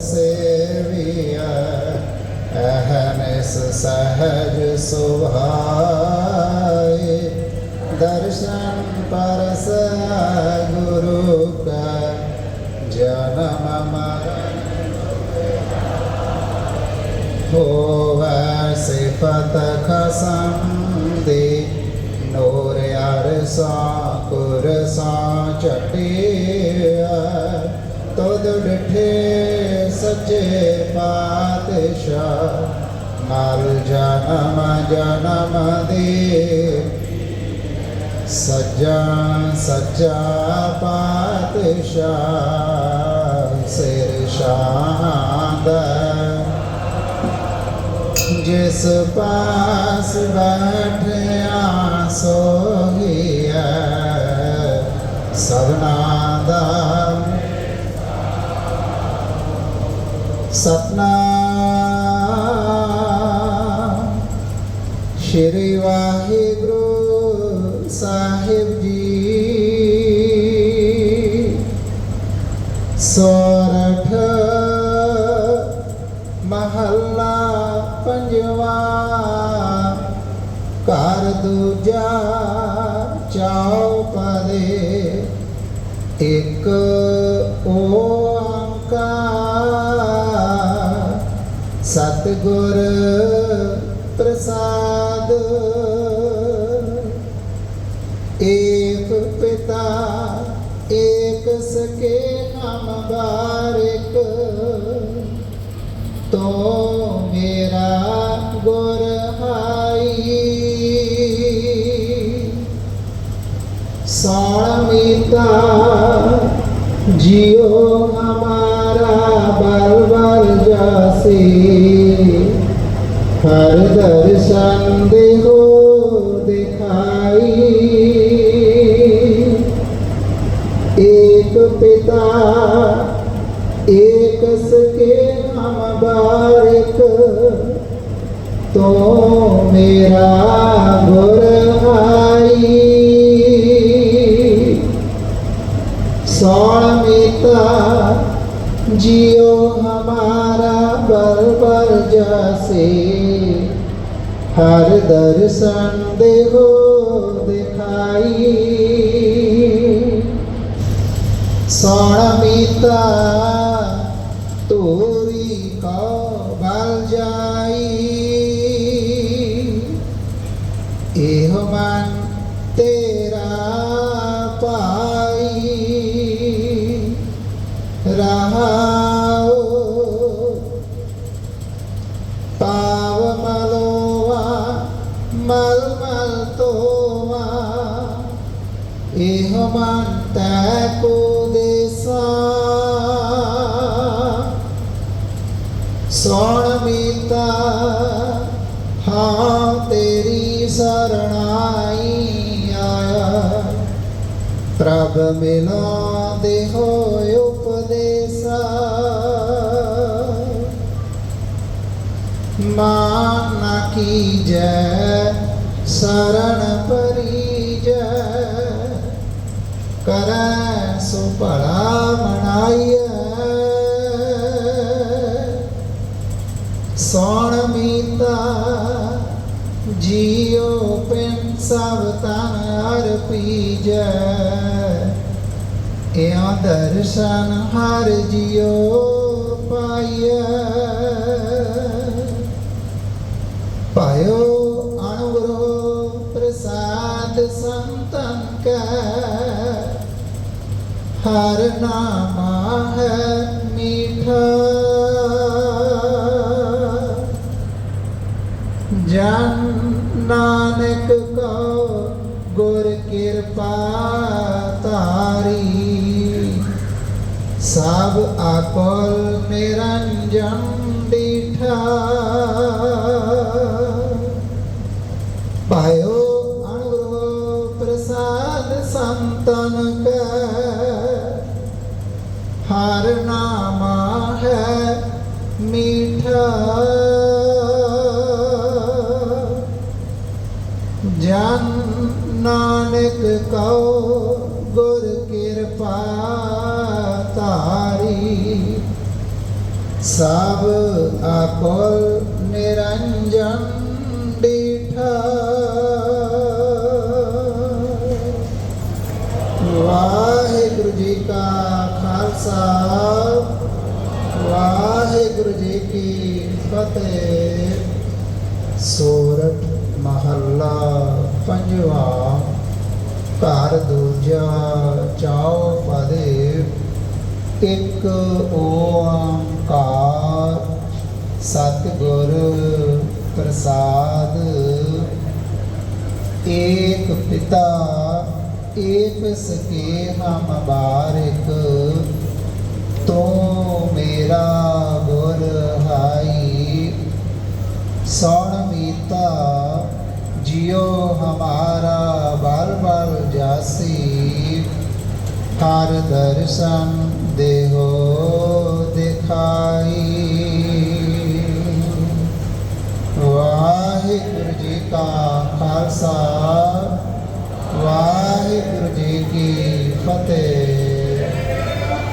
ਸੇਵੀਆ ਅਹਨਿਸ ਸਹਜ ਸੁਭਾਏ ਦਰਸ਼ਨ purse ਗੁਰੂ ਕਾ ਜਨਮ ਮਰਨ ਹੋਵੈ ਸਿਫਤ ਖਸਮ ਦੇ ਨੂਰ ਅਰਸਾ ਕੁਰਸਾ ਚਟਿਆ ਤਦ ਡਠੇ ਸੱਚੇ ਪਾਤਸ਼ਾਹ। ਮਲ ਜਨਮ ਜਨਮ ਦੇ ਸੱਜਾ, ਸੱਚਾ ਪਾਤਸ਼ਾਹ ਸਿਰ ਸ਼ਾਹਦਾ ਜਿਸ ਪਾਸ ਬੈਠਿਆ ਸੋਹੀਐ ਸਭਨਾ ਦਾ ਸਤਨਾਮ। ਸ਼੍ਰੀ ਵਾਹਿਗੁਰੂ ਸਾਹਿਬ ਜੀ। ਸੋਰਠ ਮਹੱਲਾ ਪੰਜਵਾ। ਘਰ ਦੂਜਾ ਚੌਪਦੇ। ਇੱਕ ਓੰਕਾਰ Satyagora Prasada Eka Pita Eka Sake Namabar Eka Tô Mera Gora Hai Saramita Jio Namara Balbal Jasi Jio Namara Balbal Jasi एक सके हम बारिक तो मेरा गुर आई स्वामिता जियो हमारा बर बर जासे हर दर्शन देहो दिखाई स्वामिता ਤੋਵਾ ਇਹ ਮਨ ਤੈ ਕੋ ਦੇਸਾ ਸੋਣ ਮੀਤਾ, ਹਾਂ ਤੇਰੀ ਸਰਣਾਈ ਆਇਆ। ਪ੍ਰਭ ਮਿਲਾ ਦੇ ਹੋਇ ਉਪਦੇਸਾ। ਮਾਨ ਨਾ ਕੀਜੈ ਸਰਣ ਪਰੀਜੈ ਕਰੈ ਸੋ ਭਲਾ ਮਨਾਈਐ ਸੋਣ ਮੀਤਾ ਜੀਉ ਪਿੰ ਸਭ ਤਨ ਅਰਪੀਜੈ ਇਉ ਦਰਸ਼ਨ ਹਰ ਜਿਉ ਪਾਈਐ ਪਾਇਓ ਸੰਤਨ ਕੈ ਹਰ ਨਾਮਾ ਹੈ ਮੀਠਾ। ਜਨ ਨਾਨਕ ਕੋ ਗੁਰ ਕਿਰਪਾ ਤਾਰੀ ਸਭ ਆਪਲ ਨਿਰੰਜਨ ਦੀਠਾ ਸੰਤਨ ਕੈ ਹਰ ਨਾਮਾ ਹੈ ਮੀਠਾ। ਜਨ ਨਾਨਕ ਕਉ ਗੁਰ ਕਿਰਪਾ ਤਾਰੀ ਸਭ ਆਪਲ ਨਿਰਾ ਖਾਲਸਾ ਵਾਹਿਗੁਰੂ ਜੀ ਕੀ ਫਤਿਹ। ਸੋਰਠ ਮਹੱਲਾ ਪੰਜਵਾ, ਘਰ ਦੂਜਾ, ਚਾਉ ਪਦੇ, ਇੱਕ ਓੰਕਾਰ, ਸਤਿਗੁਰ ਪ੍ਰਸਾਦ। ਏਕ ਪਿਤਾ, ਏਕ ਸਕੇ ਹਮ ਬਾਰਿਕ। ਤੂੰ ਮੇਰਾ ਗੁਰ ਹਾਈ। ਸੋਣ ਮੀਤਾ ਜਿਉ ਹਮਾਰਾ ਬਾਰ ਬਾਰ ਜਾਸੀ। ਹਰ ਦਰਸ਼ਨ ਦੇਹੋ ਦਿਖਾਈ। ਵਾਹਿਗੁਰੂ ਜੀ ਕਾ ਖਾਲਸਾ। ਵਾਹਿਗੁਰੂ ਜੀ ਕੀ ਫਤਿਹ।